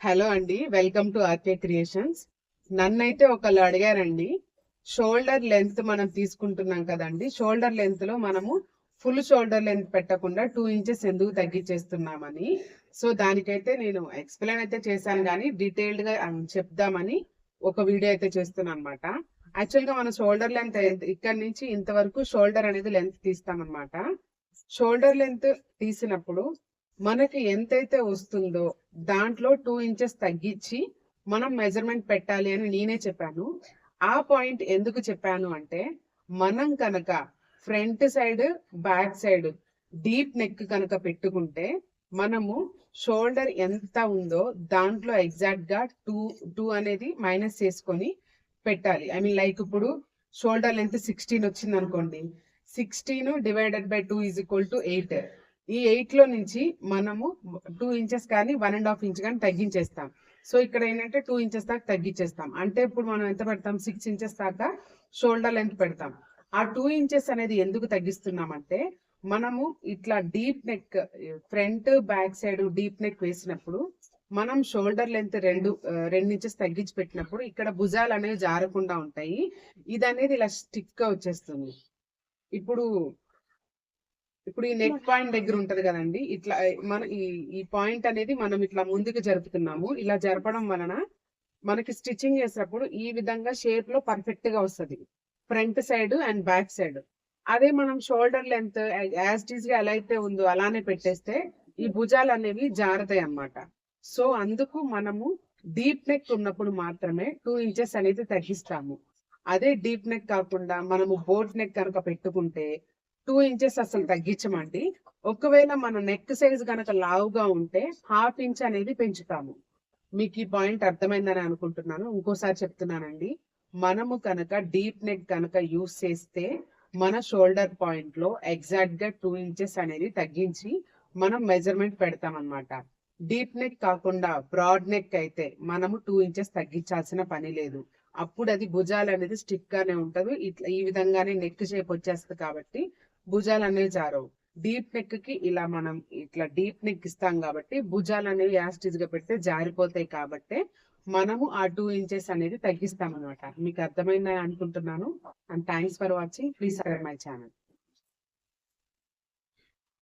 Hello అండి welcome to RK creations. నన్నైతే ఒకళ్ళు అడిగారండి షోల్డర్ లెంత్ మనం తీసుకుంటున్నాం కదండి షోల్డర్ లెంత్లో మనము ఫుల్ షోల్డర్ లెంత్ పెట్టకుండా టూ ఇంచెస్ ఎందుకు తగ్గించేస్తున్నామని. సో దానికైతే నేను ఎక్స్ప్లెయిన్ అయితే చేశాను కానీ డీటెయిల్డ్గా చెప్దామని ఒక వీడియో అయితే చేస్తున్నాను అనమాట యాక్చువల్గా మనం షోల్డర్ లెంత్ ఇక్కడ నుంచి ఇంతవరకు షోల్డర్ అనేది లెంత్ తీస్తామన్నమాట. షోల్డర్ లెంత్ తీసినప్పుడు మనకి ఎంతైతే వస్తుందో దాంట్లో టూ ఇంచెస్ తగ్గించి మనం మెజర్మెంట్ పెట్టాలి అని నేనే చెప్పాను. ఆ పాయింట్ ఎందుకు చెప్పాను అంటే మనం కనుక front side back side deep neck కనుక పెట్టుకుంటే మనము షోల్డర్ ఎంత ఉందో దాంట్లో ఎగ్జాక్ట్గా టూ టూ అనేది మైనస్ చేసుకొని పెట్టాలి. ఐ మీన్ లైక్ ఇప్పుడు షోల్డర్ లెంత్ సిక్స్టీన్ వచ్చింది అనుకోండి sixteen divided by two is equal to eight ఈ ఎయిట్లో నుంచి మనము టూ ఇంచెస్ కానీ వన్ అండ్ హాఫ్ ఇంచ్ కానీ తగ్గించేస్తాం. సో ఇక్కడ ఏంటంటే టూ ఇంచెస్ దాకా తగ్గించేస్తాం. అంటే ఇప్పుడు మనం ఎంత పెడతాం? సిక్స్ ఇంచెస్ దాకా షోల్డర్ లెంత్ పెడతాం. ఆ టూ ఇంచెస్ అనేది ఎందుకు తగ్గిస్తున్నామంటే మనము ఇట్లా deep neck front back side deep neck వేసినప్పుడు మనం షోల్డర్ లెంత్ రెండు రెండు ఇంచెస్ తగ్గించి పెట్టినప్పుడు ఇక్కడ భుజాలు అనేవి జారకుండా ఉంటాయి. ఇది అనేది ఇలా స్టిక్గా వచ్చేస్తుంది. ఇప్పుడు ఇప్పుడు ఈ నెక్ పాయింట్ దగ్గర ఉంటది కదండి ఇట్లా మన ఈ ఈ పాయింట్ అనేది మనం ఇట్లా ముందుకు జరుపుతున్నాము. ఇలా జరపడం వలన మనకి స్టిచ్చింగ్ చేసినప్పుడు ఈ విధంగా షేప్లో పర్ఫెక్ట్గా వస్తది. Front side and back side. అదే మనం షోల్డర్ లెంత్ యాజ్ టీజ్గా ఎలా అయితే ఉందో అలానే పెట్టేస్తే ఈ భుజాలు అనేవి జారుతాయి అన్నమాట. సో అందుకు మనము డీప్ నెక్ ఉన్నప్పుడు మాత్రమే టూ ఇంచెస్ అనేది తగ్గిస్తాము. అదే డీప్ నెక్ కాకుండా మనము బోట్ నెక్ కనుక పెట్టుకుంటే టూ ఇంచెస్ అసలు తగ్గించమండి. ఒకవేళ మన నెక్ సైజ్ కనుక లావుగా ఉంటే హాఫ్ ఇంచ్ అనేది పెంచుతాము. మీకు ఈ పాయింట్ అర్థమైందని అనుకుంటున్నాను. ఇంకోసారి చెప్తున్నానండి. మనము కనుక డీప్ నెక్ కనుక యూస్ చేస్తే మన షోల్డర్ పాయింట్లో ఎగ్జాక్ట్గా టూ ఇంచెస్ అనేది తగ్గించి మనం మెజర్మెంట్ పెడతాం అన్నమాట డీప్ నెక్ కాకుండా బ్రాడ్ నెక్ అయితే మనము టూ ఇంచెస్ తగ్గించాల్సిన పని లేదు. అప్పుడు అది భుజాలు అనేది స్టిక్ గానే ఉంటది. ఇట్లా ఈ విధంగానే నెక్ షేప్ వచ్చేస్తుంది కాబట్టి భుజాలు అనేవి జారవు. డీప్ నెక్కి ఇలా మనం ఇట్లా డీప్ నెక్ ఇస్తాం కాబట్టి భుజాలు అనేవి యాస్టిజ్గా పెడితే జారిపోతాయి కాబట్టి మనము ఆ టూ ఇంచెస్ అనేది తగ్గిస్తాం అనమాట మీకు అర్థమైందని అనుకుంటున్నాను. And thanks for watching. Please subscribe my channel.